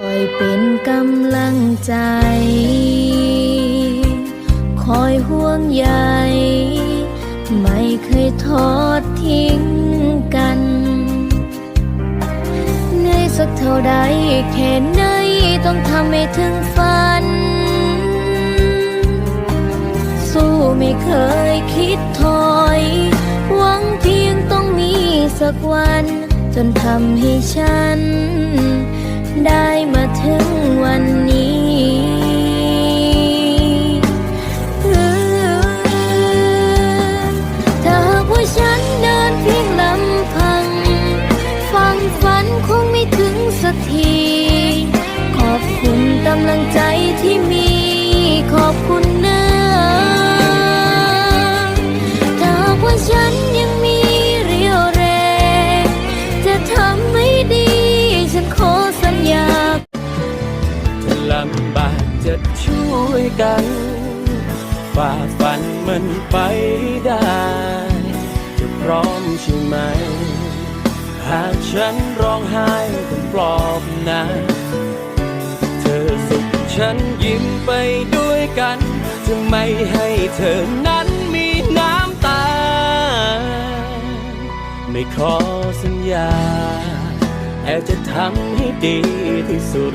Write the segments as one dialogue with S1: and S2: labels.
S1: คอยเป็นกำลังใจ คอยห่วงใย ไม่เคยทอดทิ้งกันเหนื่อยสักเท่าใดแค่ไหนต้องทำให้ถึงฝัน สู้ไม่เคยคิดถอย หวังเพียงต้องมีสักวัน จนทำให้ฉัน ได้มาถึงำบากจะ
S2: ช่วยกันฝ่าฟันมันไปได้ จะพร้อมใช่ไหม หากฉันร้องไห้ต้องปลอบนะเธอสุขฉันยิ้มไปด้วยกัน จะไม่ให้เธอนั้นมีน้ำตา ไม่ขอสัญญาแต่จะทำให้ดีที่สุด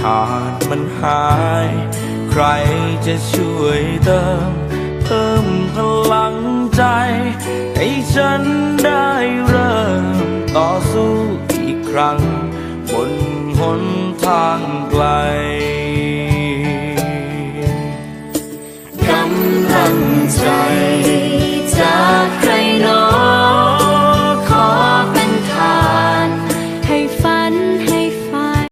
S3: ขาดมันหาย ใครจะช่วยเติม เพิ่มพลังใจ ให้ฉันได้เริ่ม ต่อสู้อีกครั้ง บนหนทางไกลกำลังใจ